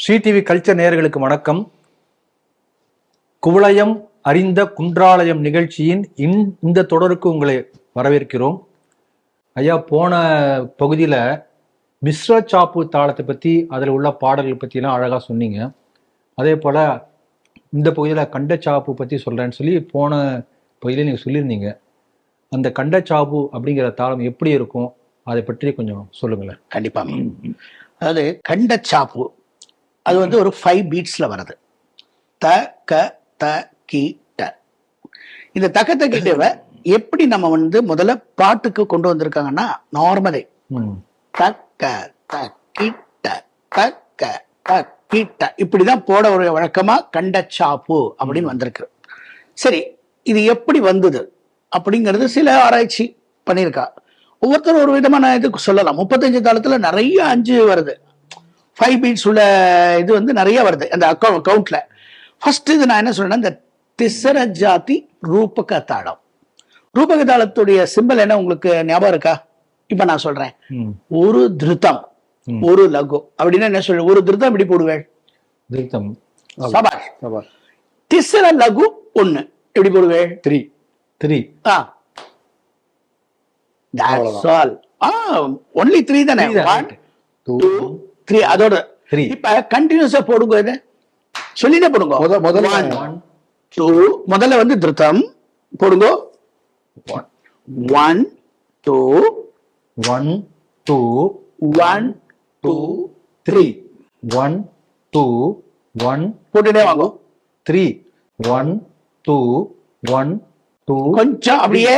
Sri TV culture நேயர்களுக்கு வணக்கம். குவளையம் அறிந்த குன்றாலயம் நிகழ்ச்சியின் இந்த தொடருக்கு உங்களை வரவேற்கிறோம். ஐயா போன பகுதியில் மிஸ்ர சாப்பு தாளத்தை பற்றி அதில் உள்ள பாடல்கள் பற்றிலாம் அழகாக சொன்னீங்க. அதே போல் இந்த பகுதியில் கண்டச்சாப்பு பற்றி சொல்கிறேன்னு சொல்லி போன பகுதியில் நீங்கள் சொல்லியிருந்தீங்க. அந்த கண்டச்சாப்பு அப்படிங்கிற தாளம் எப்படி இருக்கும்? அதை பற்றி கொஞ்சம் சொல்லுங்களேன். கண்டிப்பாக அதாவது கண்ட சாப்பு அது வந்து ஒரு ஃபைவ் பீட்ஸ்ல வருது. த க த கி ட. இந்த தக்க தக்கிட்டவ எப்படி நம்ம வந்து முதல்ல பாட்டுக்கு கொண்டு வந்திருக்காங்கன்னா நார்மலே தக்க த கிட்ட தக்க த கிட்ட இப்படிதான் போட ஒரு வழக்கமா கண்ட சாப்பு அப்படின்னு வந்திருக்கு. சரி இது எப்படி வந்தது அப்படிங்கிறது சில ஆராய்ச்சி பண்ணியிருக்கா. ஒவ்வொருத்தரும் ஒரு விதமான இதுக்கு சொல்லலாம். முப்பத்தஞ்சு தாளத்துல நிறைய அஞ்சு வருது. ஃபைவ் பீட்ஸ் உள்ள இது வந்து நிறைய வருது அந்த அக்கௌண்ட் கவுண்ட்ல ஃபர்ஸ்ட் இது நான் என்ன சொல்றேன்னா இந்த திசர ஜாதி ரூபக தாளம். ரூபக தாளத்துடைய சிம்பல் என்ன உங்களுக்கு ஞாபகம் இருக்கா? இப்ப நான் சொல்றேன். ஒரு திருத்தம். ஒரு லகு. அப்படின்னா என்ன சொல்ற ஒரு திருத்தம் இப்படி போடுவேன்? திருத்தம். சபாஷ். திசர லகு ஒண்ணு. எப்படி போடுவேன்? Three. Three. Ah. That's all ah only three தானே. ஒன். டூ த்ரீ அதோட த்ரீ இப்ப கண்டினியூஸா போடுங்க இது. சொல்லிதான் போடுங்க. முத முதல்ல டூ முதல்ல வந்து திருத்தம். போடுங்க. One two one two one two three one two one போட்டுட்டே வாங்க. Three one two one two கொஞ்சம் அப்படியே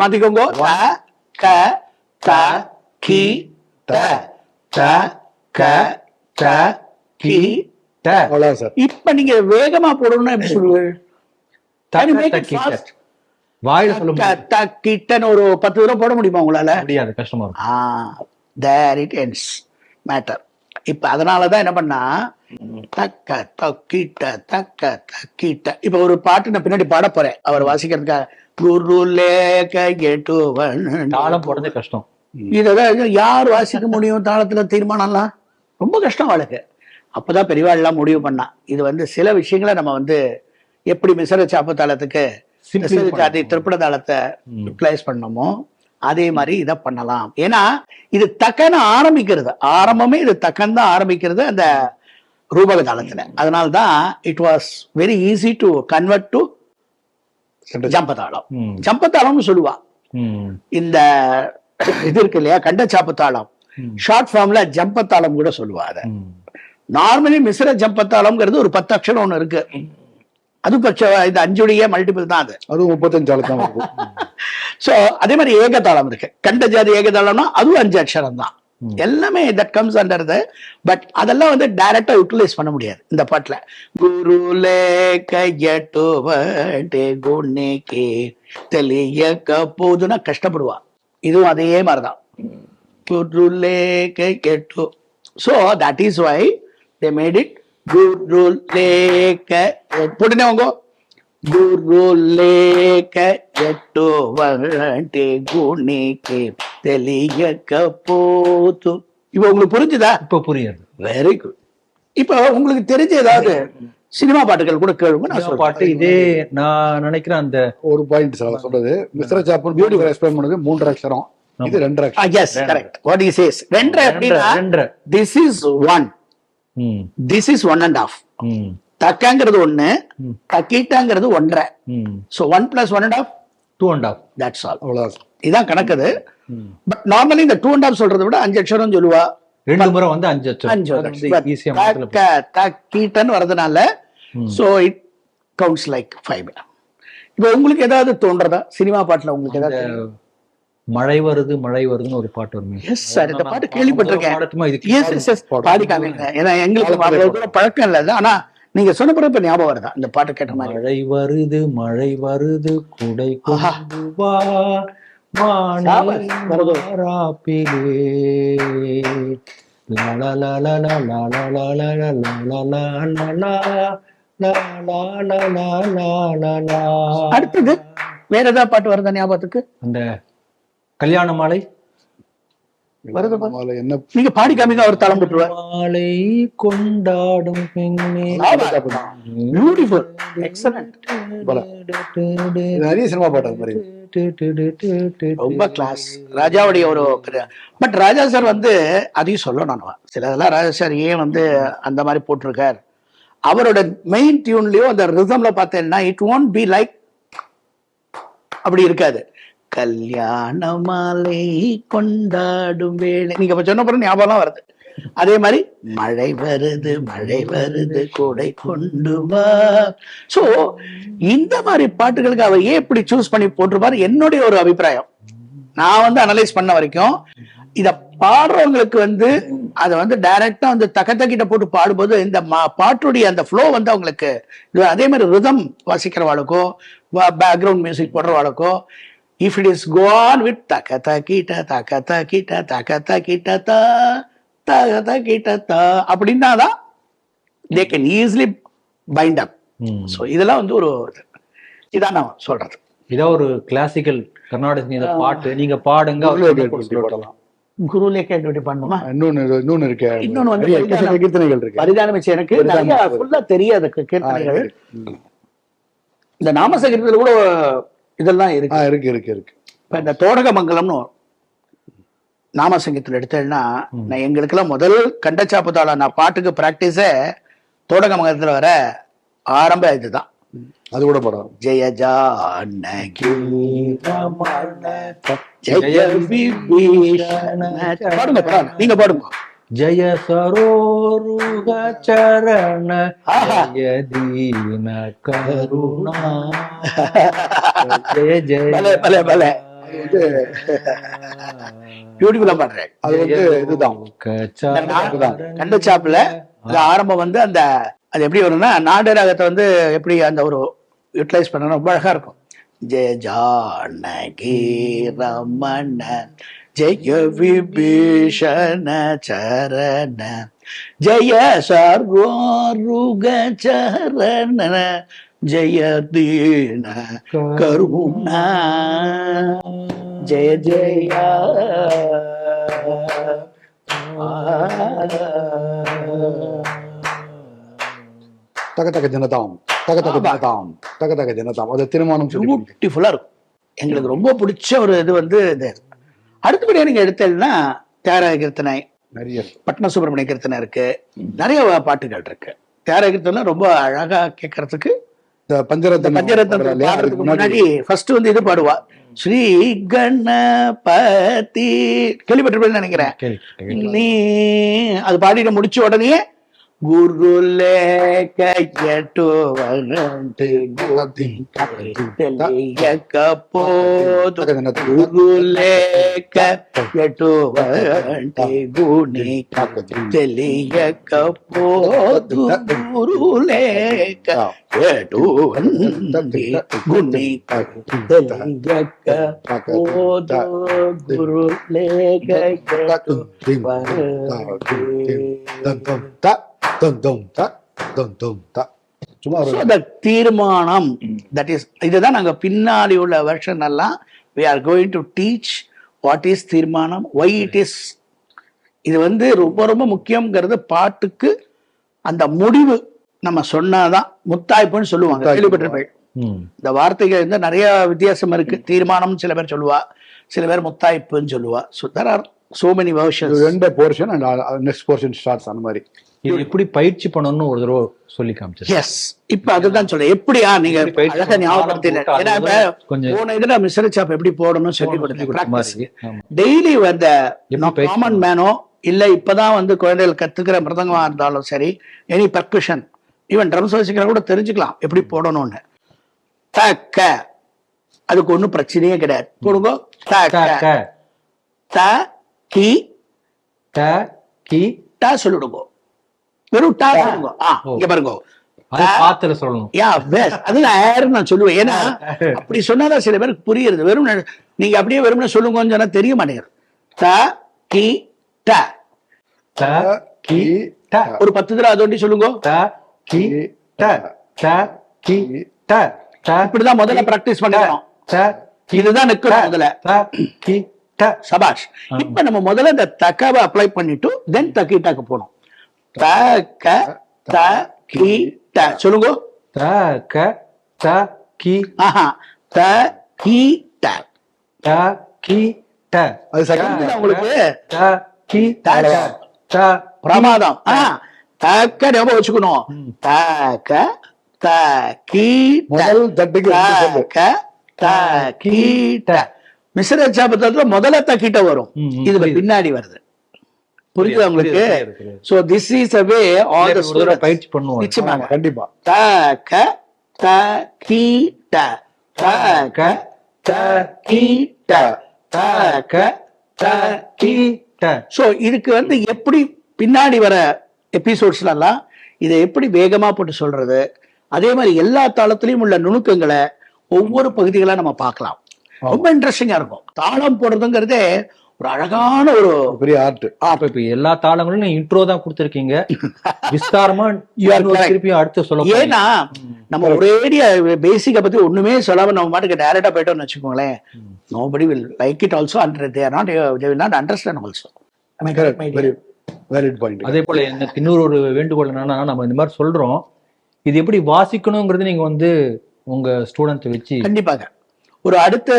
மாத்திக்கோங்க. க, த, கி, ட. ட, க, ட, கி, ட. அவ்வளவுதான் சார். இப்ப நீங்க வேகமா போடணும்னா எப்படி make it தக்கி, fast? தக். வாயில சொல்ல முடியாது. த, கிட்டன்னு ஒரு பத்து தடவை போட முடியுமா உங்களால? முடியாது கஷ்டமா இருக்கும். Ah there it ends matter இப்ப அதனாலதான் என்ன பண்ணா? தக்க தக்கிட்ட தக்க தக்கிட்ட இப்ப ஒரு பாட்டு நான் பின்னாடி பாட போறேன். அவர் வாசிக்கிறதுக்காக குருலே கையெட்டுவன் தாளம் போடுறதே கஷ்டம். இதெல்லாம் யார் வாசிக்க முடியும் தாளத்துல தீர்மானம்லாம்? ரொம்ப கஷ்டம் அவளுக்கு. அப்பதான் பெரியவா எல்லாம் முடிவு பண்ணா. இது வந்து சில விஷயங்களை நம்ம வந்து எப்படி மிசர சாப்பு தாளத்துக்கு ஜாதி. திருப்பட தாளத்தை ம். ரிப்ளைஸ் பண்ணணுமோ அதே மாதிரி இதை பண்ணலாம். ஏன்னா இது தக்கன ஆரம்பிக்கிறது. ஆரம்பமே இது தக்கன் தான் ஆரம்பிக்கிறது அந்த ரூபக தாளத்துல. அதனால்தான் it was very easy to convert to ஜம்பதாளம். ஜம்பதாளம்னு சொல்லுவா. இந்த இது இருக்கு இல்லையா? கண்டச்சாப்பு தாளம். ம். ஷார்ட் ஃபார்ம்ல ஜம்பத்தாளம் கூட சொல்லுவா அத. ம். நார்மலி மிஸ்ர ஜம்பத்தாளம்ங்கிறது ஒரு பத்து அக்ஷரம் ஒண்ணு இருக்கு. அது பட்ச இந்த அஞ்சுடைய மல்டிபிள் தான் அது. அதுவும் முப்பத்தஞ்சு வருது. சோ அதே மாதிரி ஏகதாளம் இருக்கு. கண்ட ஜாதி ஏகதாளம்னா அதுவும் அஞ்சு அக்ஷரம் தான். எல்லாமே that comes under the but அதெல்லாம் வந்து டைரக்டா யூட்டிலைஸ் பண்ண முடியாது இந்த பாட்டுல. குருலே கையட்டுவட்டே குன்னிக்கு தெளியக்க போதுன்னா கஷ்டப்படுவா. இதுவும் அதே மாதிரிதான். பொருளே கை கெட்டு. So that is why they made it குருளே க போட்டுனே உங்க. குருளே க எட்டு வரட்டி குணிக்கு தெளியக்க போது. இப்போ உங்களுக்கு புரிஞ்சுதா? இப்போ புரியுது. வெரி குட் இப்போ உங்களுக்கு தெரிஞ்ச ஏதாவது சினிமா பாட்டுகள் கூட கேளுங்க நான் பாட்டு இதே நான் நினைக்கிறேன் அந்த ஒரு பாயிண்ட் சார் சொல்றது. மிஸ்ர சாப்பன் பியூட்டிஃபுல் எக்ஸ்பிளைன் பண்ணுது. மூன்று அக்ஷரம். இது ரெண்டு அக்ஷரம். Yes correct what is is ரெண்டரை எப்படின்னா ரெண்டரை. This is one hmm, this is one and half hmm, தக்காங்கிறது ஒன்னு ம். தக்கீட்டாங்கிறது ஒன்றரை. So one plus one and half two and half that's all அவ்வளவுதான் இதான் கணக்குது. பட் நார்மலி இந்த டூ அண்ட் ஆஃப் சொல்றதை விட அஞ்சு அக்ஷரம் சொல்லுவா. ரெண்டு முறை வந்து அஞ்சு அஞ்சு ஈஸியா கீட்டன் வரதுனால so it counts like five இப்போ உங்களுக்கு ஏதாவது தோன்றதா சினிமா பாட்டுல உங்களுக்கு ஏதாவது மழை வருது மழை வருதுன்னு ஒரு பாட்டு வருமே எஸ் சார் இந்த பாட்டு கேள்விப்பட்டிருக்கேன் ஏன்னா எங்களுக்கு பழக்கம் இல்லை. ஆனா நீங்க சொன்ன பிறகு இப்ப ஞாபகம் வருதா இந்த பாட்டு கேட்ட மாதிரி மழை வருது மழை வருது குடை வா அடுத்தது வேற ஏதாவது பாட்டு வருதா ஞாபகத்துக்கு? அந்த கல்யாண மாலை? நீங்க பாடி காமிங்க அவர் தளம் மாலை கொண்டாடும் பெண்ணே. பியூட்டிஃபுல் எக்ஸலன்ட் நிறைய சினிமா பாட்டு மாதிரி. ரொம்ப கிளாஸ் ராஜாவுடைய ஒரு பட் ராஜா சார் வந்து அதையும் சொல்லணும் நான் சில இதெல்லாம் ராஜா சார் ஏன் வந்து அந்த மாதிரி போட்டிருக்கார்? அவரோட மெயின் டியூன்லயோ அந்த ரிதம்ல பார்த்தேன்னா இட் ஒன்ட் பி லைக் அப்படி இருக்காது. கல்யாண மாலை கொண்டாடும் வேலை நீங்க சொன்ன பிறகு ஞாபகம் வருது. அதே மாதிரி மழை வருது மழை வருது கூடை கொண்டு வா. சோ இந்த மாதிரி பாட்டுகளுக்கு அவர் ஏன் இப்படி சூஸ் பண்ணி போட்டிருப்பாரு? என்னுடைய ஒரு அபிப்பிராயம். நான் வந்து அனலைஸ் பண்ண வரைக்கும் இத பாடுறவங்களுக்கு வந்து அதை வந்து டைரக்டா வந்து தக்கத்த கிட்ட போட்டு பாடும்போது இந்த பாட்டுடைய அந்த ஃப்ளோ வந்து அவங்களுக்கு அதே மாதிரி ரிதம் வாசிக்கிறவாளுக்கோ background music போடுறவாளுக்கோ if it is gone with தக்க தக்கிட்ட தக்க தக்கிட்ட தக்க தக்கிட்ட தா தக தக்கிட்ட தா அப்படின்னா தான் they can easily find up so இதெல்லாம் வந்து ஒரு இது. இதான் நான் சொல்றது. இதான் ஒரு கிளாசிக்கல் கர்நாடக பாட்டு. நீங்க பாடுங்க அவர் குருலே கேட்டு பண்ணுமா. இன்னொன்னு இன்னொன்னு இருக்கு. இன்னொன்னு வந்து கீர்த்தனைகள் இருக்கு. பரிதானம் வச்சு எனக்கு நிறைய. ஃபுல்லா தெரியாது கீர்த்தனைகள். இந்த நாமசங்கீதத்துல கூட இதெல்லாம் இருக்கு. இருக்கு இருக்கு இருக்கு. இப்ப இந்த தோடகமங்கலம்னு நாமசங்கீதத்துல எடுத்தேன்னா நான் எங்களுக்கெல்லாம் முதல் கண்டச்சாப்புதாள நான் பாட்டுக்கு பிராக்டிஸே தோடகமங்கலத்துல வர ஆரம்ப இதுதான். அது கூட படம் ஜெய ஜானகி ஜெய பாடுங்க நீங்க பாடுங்க. ஜய சரோருக சரண. ஜய தீன கருணா. ஜய ஜய பலே, பலே, பலே. பியூட்டிஃபுல்லா பாடுறேன். அது வந்து இதுதான். கண்டச்சாப்புல அது ஆரம்பம் வந்து அந்த அது எப்படி வரும்னா நாடு ராகத்தை வந்து எப்படி அந்த ஒரு யூட்டிலைஸ் பண்ணணும் ரொம்ப அழகா இருக்கும். ஜெய ஜானகி ரமணன் ஜெய விபீஷண சரண ஜெய சர்வோருக சரண ஜெய தீன கருணா. ஜெய ஜெய. தக தக ஜனதாம் தக தக. ஜனதாம் தக தக ஜனதாம். அது திருமணம் பியூட்டிஃபுல்லா இருக்கும். எங்களுக்கு ரொம்ப பிடிச்ச ஒரு இது வந்து இது அடுத்தபடியா நீங்க எடுத்தீங்கன்னா தியாகராஜ கீர்த்தனை நிறைய. பட்ன சுப்பிரமணிய கீர்த்தனை இருக்கு. நிறைய பாட்டுகள் இருக்கு. தியாகராஜ கீர்த்தனை ரொம்ப அழகா கேட்கறதுக்கு பாடுறதுக்கு முன்னாடி ஃபர்ஸ்ட் வந்து இது பாடுவா. ஸ்ரீ கணபதி. கேள்விப்பட்டிருப்பேன்னு நினைக்கிறேன். நீ அது பாடிட்டு முடிச்ச உடனே గురు లేక ఎటువంటి తెలియకపోదు గురు లేక ఎటువంటి గుణి తెలియకపోదు. గురు లేక ఎటువంటి గుణి తెలియకపోదు. గురు లేక ఎటువంటి த சும்மா தீர்மானம் தட் இஸ் இதுதான் நாங்க பின்னாடி உள்ள வெர்ஷன் எல்லாம் we are going to teach what is தீர்மானம் why it is. இது வந்து ரொம்ப ரொம்ப முக்கியம்ங்கிறது பாட்டுக்கு அந்த முடிவு நம்ம சொன்னாதான் முத்தாய்ப்புன்னு சொல்லுவாங்க. கேள்விப்பட்டிருப்பேன் இந்த வார்த்தைகள் வந்து நிறைய வித்தியாசம் இருக்கு. தீர்மானம் சில பேர் சொல்லுவா சில பேர் முத்தாய்ப்புன்னு சொல்லுவா. So there are so many இது வெர்ஷன்ஸ் ரெண்டு portion and next portion starts அந்த மாதிரி. இது எப்படி பயிற்சி பண்ணணும்னு ஒரு தடவை சொல்லி காமிச்சிருக்கேன் எஸ் இப்ப அதுதான் சொல்றேன். எப்படியா நீங்க அழகா கொஞ்சம் போன இதுல மிஸ்டர் சாப் எப்படி போடணும்னு சொல்லி சொல்லி கொடுத்தேன். டெய்லி வந்த காமன் மேனோ இல்ல இப்பதான் வந்து குழந்தைகள் கத்துக்கிற மிருதங்கமா இருந்தாலும் சரி எனி பர்குஷன் ஈவன் ட்ரம்ஸ் வச்சுக்கிற கூட தெரிஞ்சுக்கலாம் எப்படி போடணும்னு. த க அதுக்கு ஒண்ணும் பிரச்சனையே கிடையாது. போடுங்க. த க, த கி, ட சொல்லிடுங்க. வெறும் டா சொல்லுங்க ஆ ஓ. இங்க பாருங்க. பாத்துல சொல்லணும். யா பெஸ்ட் அது நான் ஏர் நான் சொல்லுவேன். ஏன்னா அப்படி சொன்னாதான் சில பேருக்கு புரியுது வெறும் நீங்க அப்படியே வெறும் சொல்லுங்கன்னு சொன்னா தெரிய மாட்டேங்குது. த கி ட. ட, கி, ட, ஒரு பத்து தடவை அதோண்டி சொல்லுங்க. ட, கி, ட, ட, கி, ட, இப்படிதான் முதல்ல பிராக்டிஸ் கி, இதுதான் நிக்கணும் முதல்ல. சபாஷ் இப்ப நம்ம முதல்ல இந்த தக்காவை அப்ளை பண்ணிட்டு தென் தக்கிட்டாக்கு போனோம் தக்க த கி ட. சொல்லுங்க. த க த கி. ஆஹா. த கி ட. ட கி ட. அது செகண்ட் உங்களுக்கு? த கி ட. த பிரமாதம். ஆ தக்க ஞாபகம் வச்சுக்கணும். தக்க த கி முதல் தட்டுக்கு. தக்க த கி ட. மிஸ்ர சாபத்துல முதல்ல தக்கிட்ட வரும். புரியுது. பின்னாடி வருது. புரியுதா உங்களுக்கு. So this is a way all the தடவை பயிற்சி பண்ணுவோம் நிச்சயமாக. கண்டிப்பா. த க த கி ட. த க த கி ட. த க த கி ட. சோ இதுக்கு வந்து எப்படி பின்னாடி வர எபிசோட்ஸ்ல எல்லாம் இதை எப்படி வேகமா போட்டு சொல்றது? அதே மாதிரி எல்லா தாளத்திலையும் உள்ள நுணுக்கங்களை ஒவ்வொரு பகுதிகளா நம்ம பார்க்கலாம். ரொம்ப இன்ட்ரெஸ்டிங்கா இருக்கும். தாளம் போடுறதுங்கிறதே ஒரு அழகான ஒரு பெரிய ஆர்ட் அப்ப இப்ப எல்லா தாளங்களும் நீங்க இன்ட்ரோ தான் கொடுத்திருக்கீங்க. விஸ்தாரமா. திருப்பியும் அடுத்து சொல்ல. ஏன்னா நம்ம ஒரேடியா பேசிக்க பத்தி ஒண்ணுமே சொல்லாம நம்ம மாட்டுக்கு டைரக்டா போயிட்டோம்னு வச்சுக்கோங்களேன். Nobody will like it also and they are not they will not understand also very very point அதே போல எனக்கு இன்னொரு ஒரு வேண்டுகோள் என்னன்னா நம்ம இந்த மாதிரி சொல்றோம். இது எப்படி வாசிக்கணுங்கிறது நீங்க வந்து உங்க ஸ்டூடெண்ட் வச்சு கண்டிப்பாக. ஒரு அடுத்த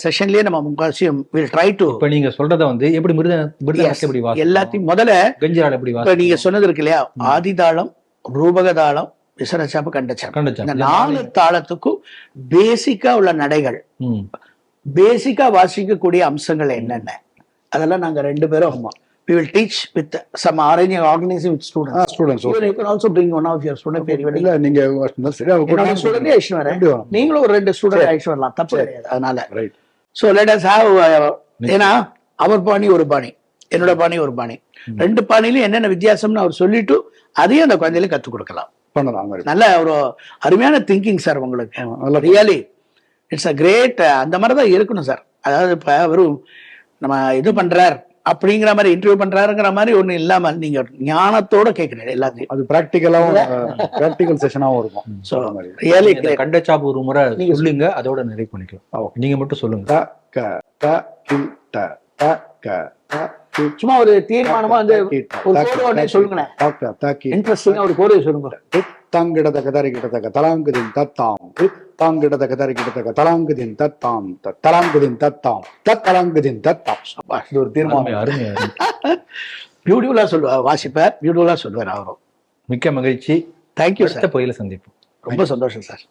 செஷன்லயே நம்ம முக்காசியம் வில் ட்ரை டு இப்ப நீங்க சொல்றத வந்து எப்படி மிருத மிருதங்கத்தை எப்படி வாசி எல்லாத்தையும் முதல்ல கஞ்சிரால் எப்படி இப்ப வாசி நீங்க சொன்னது இருக்கு இல்லையா? ஆதிதாளம் ரூபக தாளம் விசரச்சாப்பு கண்டச்சாப்பு கண்டச்சாப்பு. இந்த நாலு தாளத்துக்கும் பேசிக்கா உள்ள நடைகள். பேசிக்கா வாசிக்கக்கூடிய அம்சங்கள் என்னென்ன? அதெல்லாம் நாங்க ரெண்டு பேரும் we will teach with some arranging organizing with students. Students Even you can also bring one of your student very well. இல்ல நீங்க ஐ அழைச்சிட்டு வரேன். நீங்களும் ஒரு ரெண்டு ஸ்டூடெண்ட் அழைச்சிட்டு வரலாம் தப்பு கிடையாது அதனால right so let us have ஏன்னா அவர் பாணி ஒரு பாணி என்னோட பாணி ஒரு பாணி ரெண்டு பாணிலையும் என்னென்ன வித்தியாசம்னு அவர் சொல்லிட்டு அதையும் அந்த குழந்தையில கத்துக் கொடுக்கலாம் பண்ணலாம் நல்ல ஒரு அருமையான திங்கிங் சார் உங்களுக்கு ரியலி இட்ஸ் அ கிரேட் அந்த மாதிரி தான் இருக்கணும் சார் அதாவது இப்ப வெறும் நம்ம இது பண்றார் அப்படிங்கிற மாதிரி இன்டர்வியூ பண்றாருங்கிற மாதிரி ஒண்ணு இல்லாம நீங்க ஞானத்தோட கேட்கிறீங்க எல்லாத்தையும் அது பிராக்டிக்கலாவும் பிராக்டிக்கல் செஷனாவும் இருக்கும் ஸோ ரியலி இந்த கண்டச்சாப்பு ஒரு முறை நீங்க சொல்லுங்க அதோட நிறைவு பண்ணிக்கலாம் ஓகே நீங்க மட்டும் சொல்லுங்க த க த கி ட த க த கி சும்மா ஒரு தீர்மானமா வந்து ஒரு த கோடு கி, ஒண்ணே த கி, சொல்லுங்களேன் த க த கி இன்ட்ரெஸ்டிங்கா ஒரு கோடு சொல்லுங்க தங்கிடதக தரிகிடதக தலாங்குதின் தத்தாம் தாங்கிடதக தரிகிடதக தலாங்குதின் தத்தாம் தலாங்குதின் தத்தாம் தத்தலாங்குதின் தத்தாம். இது ஒரு தீர்மானம். அருமை அருமை. பியூட்டிஃபுல்லா சொல்லுவார் வாசிப்பார் பியூட்டிஃபுல்லா சொல்லுவார் அவரும் மிக்க மகிழ்ச்சி. தேங்க்யூ சார் பகுதியில சந்திப்போம். ரொம்ப சந்தோஷம் சார்